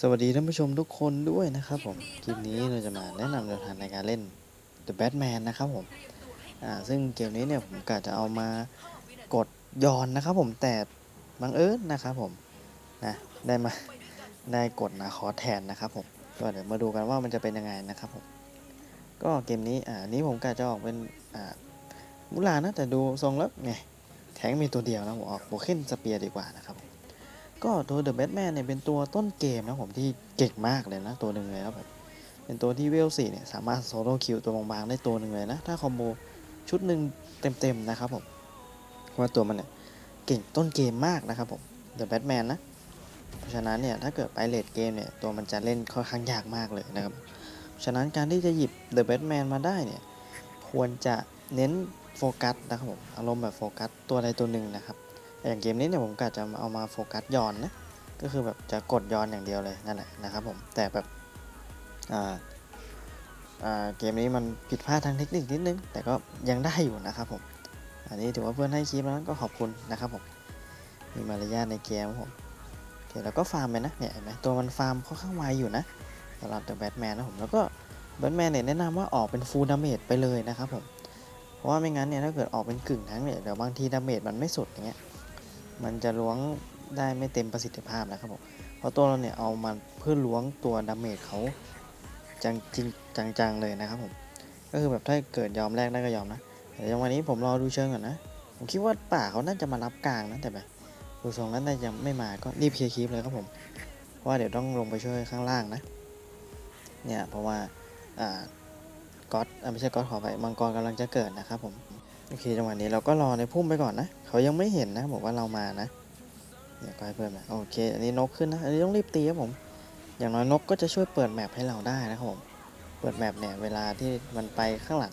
สวัสดีท่านผู้ชมทุกคนด้วยนะครับผม คลิปนี้เราจะมาแนะนำแนวทางในการเล่น The Batman นะครับผม อ่า ซึ่งเกมนี้เนี่ยผมกะจะเอามากดย้อนนะครับผม แต่บังเอิญนะครับผม นะ ได้มา ได้กดนาคอแทนนะครับผม ก็เดี๋ยวมาดูกันว่ามันจะเป็นยังไงนะครับผม ก็เกมนี้ อ่า นี้ผมกะจะออกเป็น อ่า มุลานะ แต่ดูทรงแล้วไงแทงมีตัวเดียวนะผมออกโบเคนสเปียร์ดีกว่านะครับผม ก็ตัวเดอะแบทแมนเนี่ยเป็นตัวต้นเกมนะผมที่เก่งมากเลยนะตัวหนึ่งเลยนะแบบเป็นตัวที่เวลสี่เนี่ยสามารถโซโล่คิวตัวบางๆได้ตัวหนึ่งเลยนะ ถ้าคอมโบชุดหนึ่งเต็มๆนะครับผมเพราะว่าตัวมันเนี่ยเก่งต้นเกมมากนะครับผมเดอะแบทแมนนะ เพราะฉะนั้นเนี่ยถ้าเกิดไปเลดเกมเนี่ยตัวมันจะเล่นค่อนข้างยากมากเลยนะครับฉะนั้นการที่จะหยิบเดอะแบทแมนมาได้เนี่ยควรจะเน้นโฟกัสนะครับผมอารมณ์แบบโฟกัสตัวใดตัวหนึ่งนะครับ อย่างเกมนี้เนี่ยผมกะจะเอามาโฟกัสย้อนนะก็คือแบบจะกดย้อนอย่างเดียวเลยนั่นแหละนะครับผมแต่แบบเกมนี้มันผิดพลาดทางเทคนิคนิดนึง แต่ก็ยังได้อยู่นะครับผม อันนี้ถือว่าเพื่อนให้คลิปแล้วก็ขอบคุณนะครับผม มีมารยาทในเกมผมโอเคแล้วก็ฟาร์มไปนะเนี่ยเห็นไหมตัวมันฟาร์มค่อนข้างไวอยู่นะสำหรับเดอะแบทแมนนะผมแล้วก็แบทแมนเนี่ยแนะนำว่าออกเป็นฟูลดาเมจไปเลยนะครับผม เพราะว่าไม่งั้นเนี่ยถ้าเกิดออกเป็นกึ่งทั้งเนี่ยเดี๋ยวบางทีดาเมจมันไม่สุดอย่างเงี้ย มันจะล้วงได้ไม่เต็มประสิทธิภาพนะครับผมเพราะตัวเราเนี่ยเอามาเพื่อล้วงตัวดาเมจเขาจังจริงจังๆเลยนะครับผมก็คือแบบถ้าเกิดยอมแรกได้ก็ยอมนะแต่จังวะนี้ผมรอดูเชิงก่อนนะ ผมคิดว่าป่าเขาน่าจะมารับกลางนะแต่แบบดูทรงนั้นน่าจะไม่มาก็รีบเคลียร์คลิปเลยครับผมเพราะว่าเดี๋ยวต้องลงไปช่วยข้างล่างนะ เนี่ยเพราะว่าอ่าก๊อตไม่ใช่ก๊อตขอไปมังกรกำลังจะเกิดนะครับผม โอเคจังหวะนี้เราก็รอในพุ่มไปก่อนนะ เขายังไม่เห็นนะบอกว่าเรามานะเนี่ยก็ให้เพิ่มนะโอเค อันนี้นกขึ้นนะ อันนี้ต้องรีบตีครับผม อย่างน้อยนกก็จะช่วยเปิดแมปให้เราได้นะครับผม เปิดแมปเนี่ยเวลาที่มันไปข้างหลัง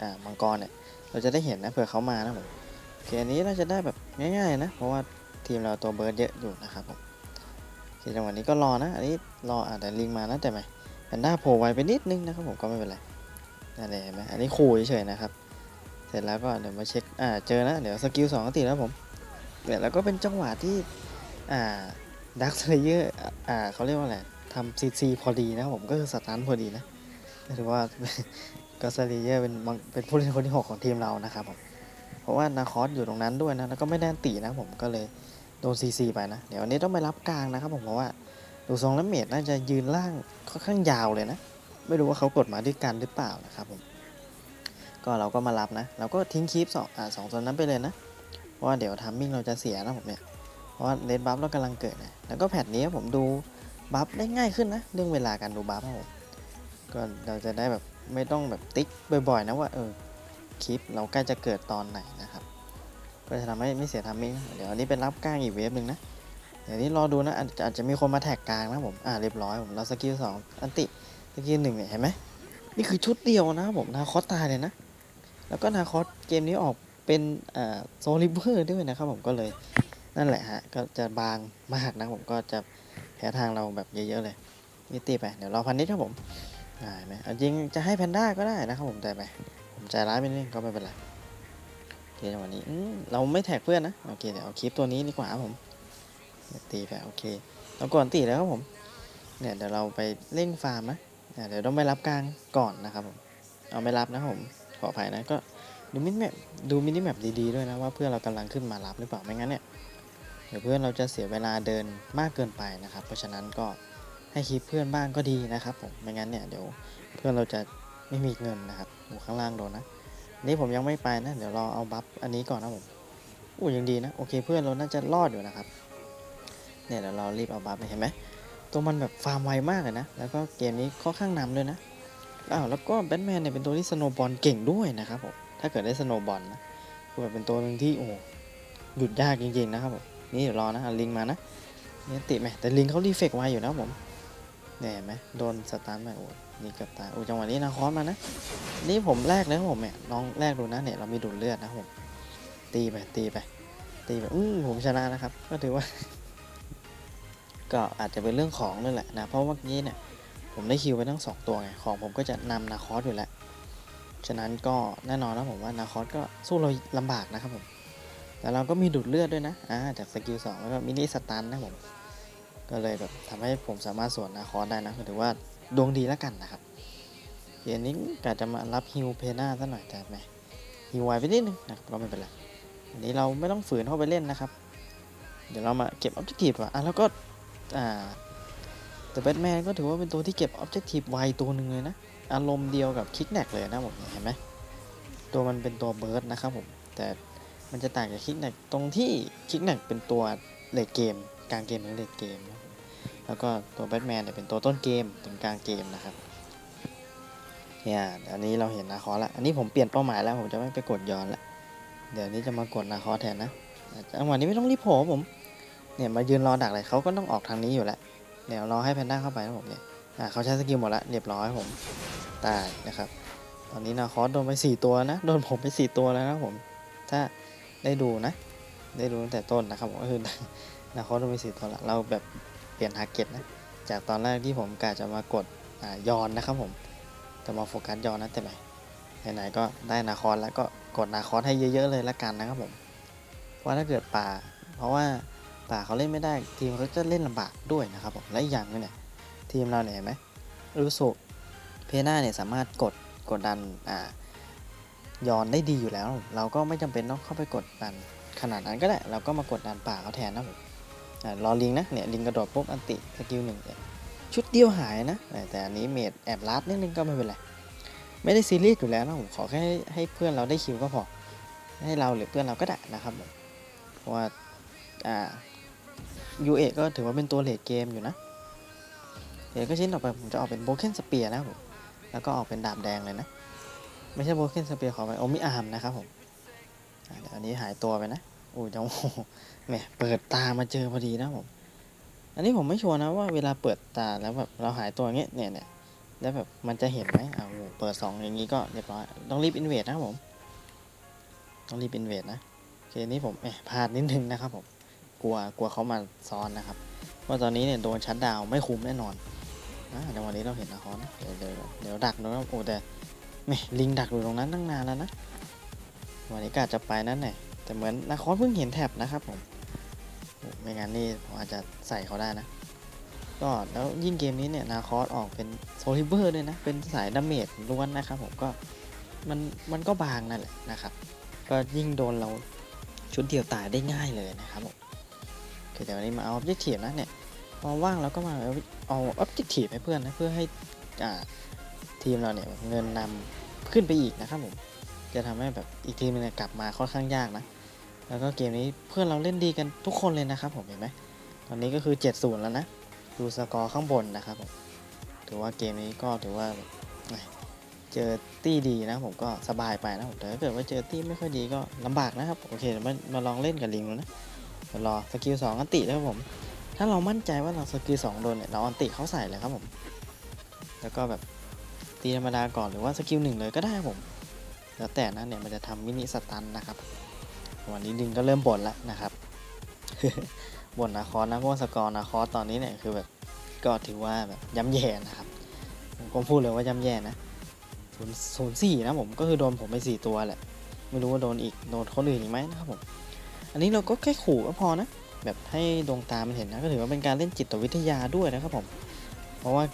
อ่ามังกรเนี่ย เราจะได้เห็นนะเผื่อเขามานะผมโอเคอันนี้น่าจะได้แบบง่ายๆนะ เพราะว่าทีมเราตัวเบิร์ดเยอะอยู่นะครับผมโอเคจังหวะนี้ก็รอนะ อันนี้รออ่าแต่ลิงมานะแต่ไม่แพนด้าโผล่ไวไปนิดนึงนะครับผมก็ไม่เป็นไรนั่นเห็นไหมอันนี้ขู่เฉยๆนะครับ เสร็จแล้วก็เดี๋ยวมาเช็ค อ่า เจอนะ เดี๋ยวสกิลสองติดแล้วผมเนี่ยแล้วก็เป็นจังหวะที่ อ่าดักสเลเยอร์ อ่าเขาเรียกว่าอะไรทำซีซีพอดีนะผมก็คือสตันพอดีนะถือว่าก็สเลเยอร์เป็นเป็นผู้เล่นคนที่หกของทีมเรานะครับผมเพราะว่านาคอสอยู่ตรงนั้นด้วยนะ แล้วก็ไม่ได้อันตีนะผมก็เลยโดนซีซีไปนะ เดี๋ยววันนี้ต้องไปรับกลางนะครับผมเพราะว่าดูทรงแล้วเมดน่าจะยืนล่างค่อนข้างยาวเลยนะ ไม่รู้ว่าเขากดมาด้วยกันหรือเปล่านะครับผม ก็เราก็มารับนะ เราก็ทิ้งคลิปสองอ่าสองตัวนั้นไปเลยนะ เพราะว่าเดี๋ยวทัมมิ่งเราจะเสียนะผมเนี่ย เพราะว่าเลนบัฟเรากำลังเกิดนะ แล้วก็แพทนี้ผมดูบัฟได้ง่ายขึ้นนะ เรื่องเวลาการดูบัฟผมก็เราจะได้แบบไม่ต้องแบบติ๊กบ่อยๆนะว่าเออคลิปเราใกล้จะเกิดตอนไหนนะครับ ก็จะทำให้ไม่เสียทัมมิ่งเดี๋ยวอันนี้เป็นรับกลางอีกเวฟหนึ่งนะ เดี๋ยวนี้รอดูนะอาจจะอาจจะมีคนมาแท็กกลางนะผม อ่าเรียบร้อยผมเราสกิลสองอันติสกิลหนึ่งเนี่ยเห็นไหมนี่คือชุดเดียวนะผมนาคอสตายเลยนะ แล้วก็นาคอสเกมนี้ออกเป็นโซลิเวอร์ด้วยนะครับผมก็เลยนั่นแหละฮะ ก็จะบางมากนะผมก็จะแพ้ทางเราแบบเยอะๆเลยนี่ตีไป เดี๋ยวรอพันนิดครับผมอ่าเห็นไหมจริงจะให้แพนด้าก็ได้นะครับผมแต่ไปผมใจร้ายไปนิดก็ไม่เป็นไรโอเคจังหวะนี้เราไม่แท็กเพื่อนนะโอเคเดี๋ยวเอาคลิปตัวนี้ดีกว่าผมตีไปโอเคเราก่อนตีแล้วครับผมเนี่ยเดี๋ยวเราไปเร่งฟาร์มนะเดี๋ยวต้องไปรับกลางก่อนนะครับผมเอาไม่รับนะผมขออภัยนะก็ ดูมินิแมปดูมินิแมปดีๆด้วยนะว่าเพื่อนเรากำลังขึ้นมารับหรือเปล่าไม่งั้นเนี่ยเดี๋ยวเพื่อนเราจะเสียเวลาเดินมากเกินไปนะครับ เพราะฉะนั้นก็ให้คลิปเพื่อนบ้างก็ดีนะครับผมไม่งั้นเนี่ยเดี๋ยวเพื่อนเราจะไม่มีเงินนะครับอยู่ข้างล่างโดนนะนี่ผมยังไม่ไปนะ เดี๋ยวรอเอาบัฟอันนี้ก่อนนะผมอู้ยังดีนะโอเคเพื่อนเราน่าจะรอดอยู่นะครับเนี่ยเดี๋ยวเรารีบเอาบัฟไปเห็นไหมตัวมันแบบฟาร์มไวมากเลยนะแล้วก็เกมนี้ค่อนข้างนำด้วยนะอ้าวแล้วก็แบทแมนเนี่ยเป็นตัวที่สโนบอลเก่งด้วยนะครับผม ถ้าเกิดได้สโนบอลนะคือแบบเป็นตัวหนึ่งที่โอ้หยุดยากจริงๆนะครับผมนี่เดี๋ยวรอนะอลิงมานะนี่ติไหมแต่ลิงเขารีเฟกไวอยู่นะผมเนี่ยเห็นไหมโดนสตาร์ทไปโอ้นี่เกือบตายโอ้จังหวะนี้นาคอสมานะ นี่ผมแรกเลยผมเนี่ยลองแรกดูนะเนี่ยเรามีดูดเลือดนะผมตีไปตีไปตีไปอืมผมชนะนะครับ ก็ถือว่า ก็อาจจะเป็นเรื่องของนั่นแหละนะเพราะเมื่อกี้เนี่ยผมได้คิวไปทั้งสองตัวไงของผมก็จะนำนาคอสอยู่แล้ว ฉะนั้นก็แน่นอนนะผมว่านาคอสก็สู้เราลำบากนะครับผมแต่เราก็มีดูดเลือดด้วยนะอ่าจากสกิลสองแล้วก็มินิสตันนะผมก็เลยแบบทำให้ผมสามารถสวนนาคอสได้นะถือว่าดวงดีแล้วกันนะครับเกมนี้กะจะมารับฮิวเพน่าซะหน่อยแต่แหมฮิวไวไปนิดนึงนะครับก็ไม่เป็นไรอันนี้เราไม่ต้องฝืนเข้าไปเล่นนะครับ เดี๋ยวเรามาเก็บออบเจกตีฟอะอะแล้วก็อ่าแต่แบทแมนก็ถือว่าเป็นตัวที่เก็บออบเจกตีฟไวตัวหนึ่งเลยนะ อารมณ์เดียวกับคิกแนกเลยนะผมเห็นไหมตัวมันเป็นตัวเบิร์ดนะครับผม แต่มันจะต่างจากคิกแนกตรงที่คิกแนกเป็นตัวเลดเกม กลางเกมหรือเลดเกม แล้วก็ตัวแบทแมนเนี่ยเป็นตัวต้นเกมถึงกลางเกมนะครับเนี่ยอันนี้เราเห็นนาคอแล้วอันนี้ผมเปลี่ยนเป้าหมายแล้วผมจะไม่ไปกดย้อนละเดี๋ยวนี้จะมากดนาคอแทนนะจังหวะนี้ไม่ต้องรีบโผล่ผมเนี่ยมายืนรอดักเลยเขาก็ต้องออกทางนี้อยู่แล้วเดี๋ยวรอให้แพนด้าเข้าไปนะผมเนี่ย อ่าเขาใช้สกิลหมดล้วเรียบร้อยผมตายนะครับ ตอนนี้นาคอสโดนไป 4 ตัวนะ โดนผมไป 4 ตัวแล้วนะผม ถ้าได้ดูนะ ได้ดูตั้งแต่ต้นนะครับก็คือนาคอสโดนไป 4 ตัวละ เราแบบเปลี่ยนทาร์เก็ตนะ จากตอนแรกที่ผมกะจะมากดอ่ายอนนะครับผม จะมาโฟกัสยอนนะแต่ไหนไหนๆก็ได้นาคอสแล้วก็กดนาคอสให้เยอะๆเลยละกันนะครับผมเพราถ้าเกิดป่า เพราะว่าป่าเขาเล่นไม่ได้ทีมเขาจะเล่นลำบากด้วยนะครับผม และอีกอย่างหนึงเนี่ย ทีมเราเนี่ยเห็นไหมรู้สึกเพน่าเนี่ยสามารถกดกดดันอ่ายอนได้ดีอยู่แล้ว เราก็ไม่จำเป็นต้องเข้าไปกดดันขนาดนั้นก็ได้ เราก็มากดดันป่าเขาแทนนะผมรอลิงนะเนี่ยลิงกระโดดปุ๊บอันติสกิลหนึ่งเนี่ยชุดเดียวหายนะ แต่อันนี้เมดแอบลัดนิดนึงก็ไม่เป็นไรไม่ได้ซีรียสอยู่แล้วนะผมขอแค่ให้ให้เพื่อนเราได้คิวก็พอ ให้เราหรือเพื่อนเราก็ได้นะครับผมเพราะว่าอ่ายูเอก็ถือว่าเป็นตัวเลดเกมอยู่นะ เดี๋ยวก็ชิ้นต่อไปผมจะออกเป็นโบเคนสเปียร์นะครับผม แล้วก็ออกเป็นดาบแดงเลยนะ ไม่ใช่โบเคนสเปียร์ขอไปโอมิอาร์มนะครับผมเดี๋ยวอันนี้หายตัวไปนะโอ้ยจังโแหมเปิดตามาเจอพอดีนะผม อันนี้ผมไม่ชัวร์นะว่าเวลาเปิดตาแล้วแบบเราหายตัวงเงี้ยเนี่ยเนี่ยแล้วแบบมันจะเห็นไหมอ้าวเปิดสองอย่างงี้ก็เรียบร้อยต้องรีบอินเวดนะครับผม ต้องรีบอินเวดนะโอเคนี้ผมแหมพลาดนิดนึงนะครับผม กลัวกลัวเขามาซ้อนนะครับเพราตอนนี้เนี่ยโดนชัดดาวไม่คุ้มแน่นอน อ่าในวันนี้เราเห็นนะคอนเดี๋ยวเดี๋ยวเดี๋ยวดักนะโอ้แต่แหม่ลิงดักอยู่ตรงนั้นตั้งนานแล้วนะวันนี้กาจะไปนั่นแหละแต่เหมือนนาคอนเพิ่งเห็นแท็บนะครับผมไม่งั้นนี่ผมอาจจะใส่เขาได้นะ ก็แล้วยิ่งเกมนี้เนี่ยนาคอสออกเป็นโซลิเบอร์ด้วยนะ เป็นสายดาเมจล้วนนะครับผมก็มันมันก็บางนั่นแหละนะครับ ก็ยิ่งโดนเราชุดเดียวตายได้ง่ายเลยนะครับผมโอแต่วันนี้มาเอาออบเจกตีฟนะเนี่ย ว่างเราก็มาเอาออบเจกตีฟให้เพื่อนนะเพื่อให้อ่าทีมเราเนี่ยเงินนำขึ้นไปอีกนะครับผมจะทำให้แบบอีกทีมนึงเนี่ยกลับมาค่อนข้างยากนะ แล้วก็เกมนี้เพื่อนเราเล่นดีกันทุกคนเลยนะครับผมเห็นไหมตอนนี้ก็คือ7 0แล้วนะดูสกอร์ข้างบนนะครับผมถือว่าเกมนี้ก็ถือว่าเจอตี้ดีนะผมก็สบายไปนะผมแต่ถ้าเกิดว่าเจอตี้ไม่ค่อยดีก็ลำบากนะครับโอเคมามาลองเล่นกับลิงดูนะเดี๋ยวรอสกิลสองกันตินะครับผม ถ้าเรามั่นใจว่าเราสกิลสองโดนเนี่ยเราอันติเขาใส่เลยครับผม แล้วก็แบบตีธรรมดาก่อนหรือว่าสกิลหนึ่งเลยก็ได้ครับผม แล้วแต่นะเนี่ยมันจะทำมินิสตันนะครับ วันนี้ดิงก็เริ่มบ่นแล้วนะครับบ่นนาคอสนะเพราะว่าสกอร์นาคอสตอนนี้เนี่ยคือแบบก็ถือว่าแบบย่ำแย่นะครับผมก็พูดเลยว่าย่ำแย่นะศูนย์ศูนย์สี่นะผมก็คือโดนผมไปสี่ตัวแหละ ไม่รู้ว่าโดนอีกโดนคนอื่นอีกไหมนะครับผม อันนี้เราก็แค่ขู่ก็พอนะ แบบให้ดวงตามันเห็นนะก็ถือว่าเป็นการเล่นจิตวิทยาด้วยนะครับผม เพราะว่า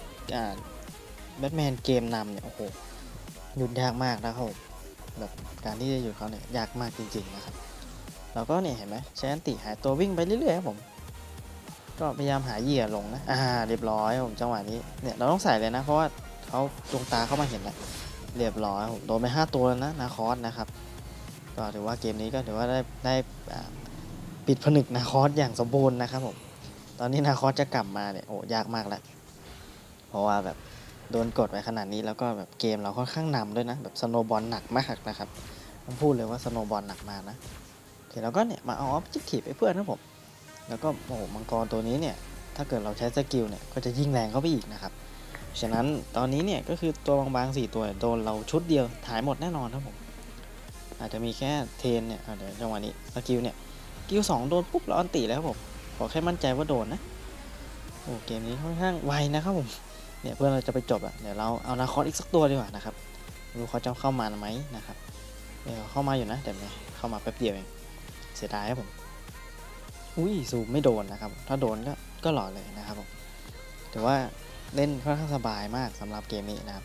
แบทแมนเกมนำเนี่ยโอ้โหหยุดยากมากนะครับผมแบบการที่จะหยุดเขาเนี่ยยากมากจริงๆนะครับเราก็เนี่ยเห็นไหมใช้อันติหายตัววิ่งไปเรื่อยๆครับผม ก็พยายามหาเหยื่อลงนะอ่าเรียบร้อยผมจังหวะนี้เนี่ยเราต้องใส่เลยนะเพราะว่าเขาดวงตาเข้ามาเห็นแล้วเรียบร้อยผมโดนไปห้าตัวแล้วนะนาคอสนะครับก็ถือว่าเกมนี้ก็ถือว่าได้ได้ ปิดผนึกนาคอสอย่างสมบูรณ์นะครับผม ตอนนี้นาคอสจะกลับมาเนี่ยโอ้ยากมากแล้ว เพราะว่าแบบโดนกดไปขนาดนี้แล้วก็แบบเกมเราค่อนข้างนำด้วยนะ แบบสโนบอลหนักมากนะครับต้องพูดเลยว่าสโนบอลหนักมานะโอเคแล้วก็เนี่ยมาเอาออบเจกตีฟให้เพื่อนนะผม แล้วก็โอ้โหมังกรตัวนี้เนี่ยถ้าเกิดเราใช้สกิลเนี่ยก็จะยิ่งแรงเข้าไปอีกนะครับฉะนั้นตอนนี้เนี่ยก็คือตัวบางๆสี่ตัวโดนเราชุดเดียวถ่ายหมดแน่นอนครับผมอาจจะมีแค่เทนเนี่ยเดี๋ยวจังหวะนี้สกิลเนี่ย กิลสองโดนปุ๊บเราอันติแล้วครับผมขอแค่มั่นใจว่าโดนนะโอ้เกมนี้ค่อนข้างไวนะครับผมเนี่ยเพื่อนเราจะไปจบอะเดี๋ยวเราเอานาคอสอีกสักตัวดีกว่านะครับไม่รู้เขาจะเข้ามาไหมนะครับเดี๋ยวเข้ามาอยู่นะแต่ไม่เข้ามาแป๊บเดียวเองเสียดายครับผมอุ้ยซูมไม่โดนนะครับ ถ้าโดนก็ก็หล่อเลยนะครับผมถือว่าเล่นค่อนข้างสบายมากสำหรับเกมนี้นะครับ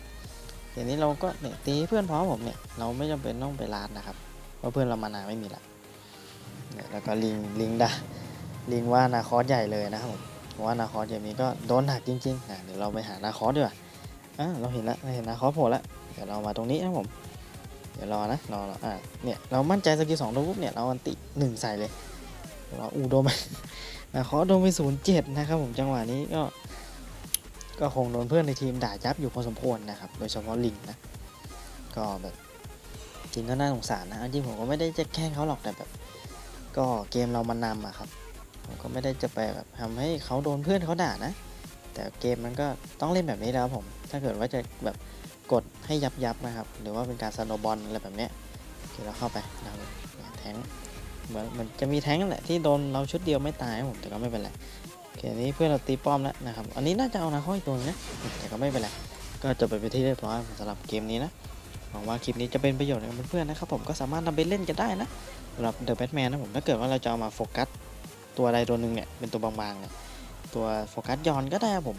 เกมนี้เราก็เนี่ยตีเพื่อนพร้อมผมเนี่ยเราไม่จำเป็นต้องไปลาดนะครับเพราะเพื่อนเรามานาไม่มีละ เนี่ยแล้วก็ลิงลิงดาลิงว่านาคอสใหญ่เลยนะครับผมว่านาคอสเกมนี้ก็โดนหนักจริงๆอะเดี๋ยวเราไปหานาคอสดีกว่าอะเราเห็นแล้วเราเห็นนาคอสโผล่แล้วเดี๋ยวเรามาตรงนี้นะครับผมเดี๋ยวรอนะรอรออะเนี่ยเรามั่นใจสกิลสองโดนปุ๊บเนี่ยเราอันติหนึ่งใส่เลยเราอูโดนไปนะขอสโดนไปศูนย์เจ็ดนะครับผมจังหวะนี้ก็ก็คงโดนเพื่อนในทีมด่ายับอยู่พอสมควรนะครับ โดยเฉพาะลิงนะ ก็แบบจริงก็น่าสงสารนะจริงผมก็ไม่ได้จะแกล้งเขาหรอกแต่แบบ ก็เกมเรามันนำอะครับผมก็ไม่ได้จะไปแบบทำให้เขาโดนเพื่อนเขาด่านะ แต่เกมมันก็ต้องเล่นแบบนี้แล้วผม ถ้าเกิดว่าจะแบบกดให้ยับยับนะครับ หรือว่าเป็นการสโนบอลอะไรแบบเนี้ยโอเคเราเข้าไปนะครับเนี่ยแทงเหมือนมันจะมีแทงแหละที่โดนเราชุดเดียวไม่ตายผมแต่ก็ไม่เป็นไรโอเคอันนี้เพื่อนเราตีป้อมแล้วนะครับ อันนี้น่าจะเอานาข้ออีกตัวนึงนะแต่ก็ไม่เป็นไร ก็จบไปเป็นที่เรียบร้อยสำหรับเกมนี้นะ หวังว่าคลิปนี้จะเป็นประโยชน์กับเพื่อนๆนะครับผมก็สามารถนำไปเล่นกันได้นะสำหรับ The Batman นนะผมถ้าเกิดว่าเราจะเอามาโฟกัสตัวใดตัวหนึ่งเนี่ยเป็นตัวบางๆเนี่ยตัวโฟกัสย้อนก็ได้ครับผม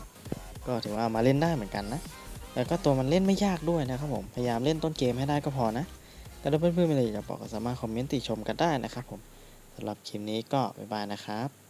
ก็ถือว่ามาเล่นได้เหมือนกันนะแล้วก็ตัวมันเล่นไม่ยากด้วยนะครับผมพยายามเล่นต้นเกมให้ได้ก็พอนะแต่ถ้าเพื่อนๆมีอะไรอยากจะบอกก็สามารถคอมเมนต์ติชมกันได้นะครับผมสำหรับคลิปนี้ก็บ๊ายบายนะครับ